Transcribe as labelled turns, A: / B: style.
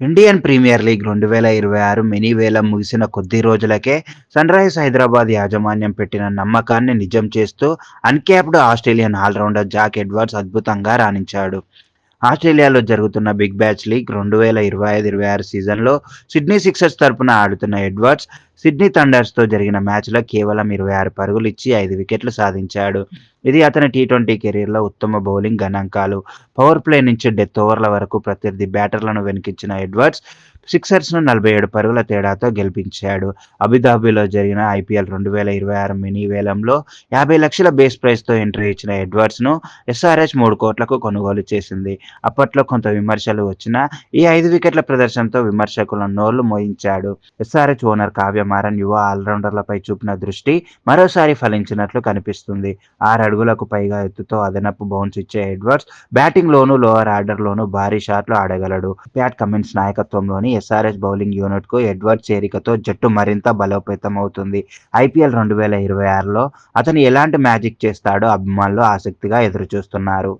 A: Indian premier league రెండు వేల ఇరవై ఆరు మినీ వేలం ముగిసిన కొద్ది రోజులకే సన్రైజ్ హైదరాబాద్ యాజమాన్యం పెట్టిన నమ్మకాన్ని నిజం చేస్తూ uncapped Australian allrounder Jack Edwards అద్భుతంగా రాణించాడు. ఆస్ట్రేలియాలో జరుగుతున్న బిగ్ బ్యాచ్ లీగ్ రెండు వేల ఇరవై ఐదు ఇరవై ఆరు సీజన్లో సిడ్నీ సిక్సర్స్ తరపున ఆడుతున్న ఎడ్వర్డ్స్ సిడ్నీ థండర్స్తో జరిగిన మ్యాచ్లో కేవలం ఇరవై ఆరు పరుగులు ఇచ్చి ఐదు వికెట్లు సాధించాడు. ఇది అతని టీ ట్వంటీ కెరీర్లో ఉత్తమ బౌలింగ్ గణాంకాలు. పవర్ ప్లే నుంచి డెత్ ఓవర్ల వరకు ప్రత్యర్థి బ్యాటర్లను వెనుకించిన ఎడ్వర్డ్స్ సిక్సర్స్ను నలభై ఏడు పరుగుల తేడాతో గెలిపించాడు. అబుదాబిలో జరిగిన ఐపీఎల్ రెండు వేల ఇరవై ఆరు మినీ వేలంలో యాభై లక్షల బేస్ ప్రైస్తో ఎంట్రీ ఇచ్చిన ఎడ్వర్డ్స్ను ఎస్ఆర్హెచ్ మూడు కోట్లకు కొనుగోలు చేసింది. అప్పట్లో కొంత విమర్శలు వచ్చినా ఈ ఐదు వికెట్ల ప్రదర్శనతో విమర్శకుల నోళ్ళు మోయించాడు. ఎస్ఆర్హెచ్ ఓనర్ మారన్ యువ ఆల్రౌండర్లపై చూపిన దృష్టి మరోసారి ఫలించినట్లు కనిపిస్తుంది. ఆరు అడుగులకు పైగా ఎత్తుతో అదనపు బౌన్స్ ఇచ్చే ఎడ్వర్డ్స్ బ్యాటింగ్లోనూ లోవర్ ఆర్డర్లోనూ భారీ షాట్లు ఆడగలడు. ప్యాట్ కమిన్స్ నాయకత్వంలోని ఎస్ఆర్ఎస్ బౌలింగ్ యూనిట్కు ఎడ్వర్డ్ చేరికతో జట్టు మరింత బలోపేతం అవుతుంది ఐపీఎల్ రెండు వేల ఇరవై ఆరులో అతను ఎలాంటి మ్యాజిక్ చేస్తాడో అభిమానులు ఆసక్తిగా ఎదురుచూస్తున్నారు.